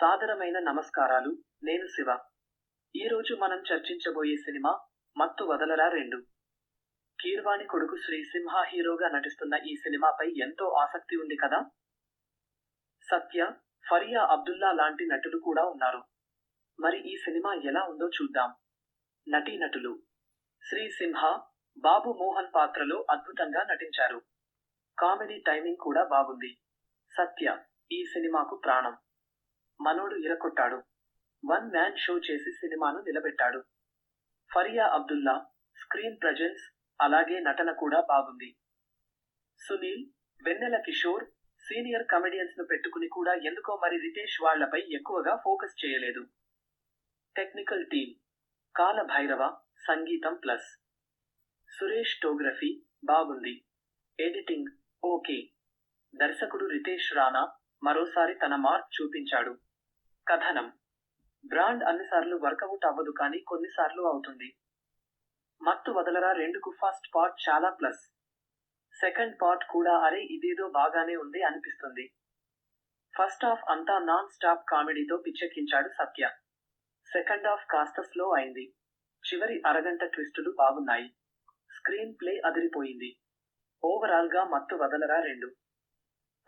సాదరమైన నమస్కారాలు. నేను శివ. ఈరోజు మనం చర్చించబోయే సినిమా మత్తు వదలరా రెండు. కీర్వాణి కొడుకు శ్రీ సింహ హీరోగా నటిస్తున్న ఈ సినిమాపై ఎంతో ఆసక్తి ఉంది కదా? సత్య ఫరియా అబ్దుల్లా లాంటి నటులు కూడా ఉన్నారు. మరి ఈ సినిమా ఎలా ఉందో చూద్దాం. నటీనటులు శ్రీ సింహ బాబు మోహన్ పాత్రలో అద్భుతంగా నటించారు. కామెడీ టైమింగ్ కూడా బాగుంది. సత్య ఈ సినిమాకు ప్రాణం. మనోడు ఇరకొట్టాడు వన్ మ్యాన్ షో చేసి సినిమాను నిలబెట్టాడు. ఫరియా అబ్దుల్లా స్క్రీన్ ప్రజెన్స్ అలాగే నటన కూడా బాగుంది. సునీల్ వెన్నెల కిషోర్ సీనియర్ కమెడియన్స్ను పెట్టుకుని కూడా ఎందుకో మరి రితేష్ వాళ్ళపై ఎక్కువగా ఫోకస్ చేయలేదు. టెక్నికల్ టీమ్ కాల భైరవ సంగీతం ప్లస్. సురేష్ టోగ్రఫీ బాగుంది. Editing okay. దర్శకుడు రితేష్ రాణా మరోసారి తన మార్క్ చూపించాడు. కథనం. బ్రాండ్ అన్నిసార్లు వర్కౌట్ అవ్వదు కానీ కొన్నిసార్లు అవుతుంది. మత్తు వదలరా రెండుకు ఫస్ట్ పార్ట్ చాలా ప్లస్. సెకండ్ పార్ట్ కూడా అరే ఇదేదో బాగానే ఉంది అనిపిస్తుంది. ఫస్ట్ హాఫ్ అంతా నాన్ స్టాప్ కామెడీతో పిచ్చెక్కించాడు సత్య. సెకండ్ హాఫ్ కాస్త స్లో అయింది. చివరి అరగంట ట్విస్టులు బాగున్నాయి. స్క్రీన్ ప్లే అదిరిపోయింది. ఓవరాల్గా మత్తు వదలరా రెండు.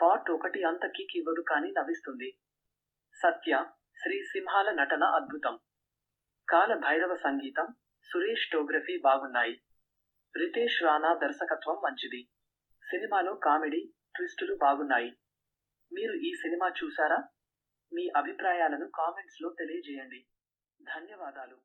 పార్ట్ ఒకటి అంత కిక్ ఇవ్వదు కానీ నవ్విస్తుంది. సత్య శ్రీ సింహాల నటన అద్భుతం. కాల భైరవ సంగీతం సురేష్ టోగ్రఫీ బాగున్నాయి. రితేష్ రాణా దర్శకత్వం మంచిది. సినిమాలో కామెడీ ట్విస్టులు బాగున్నాయి. మీరు ఈ సినిమా చూసారా? మీ అభిప్రాయాలను కామెంట్స్లో తెలియజేయండి. ధన్యవాదాలు.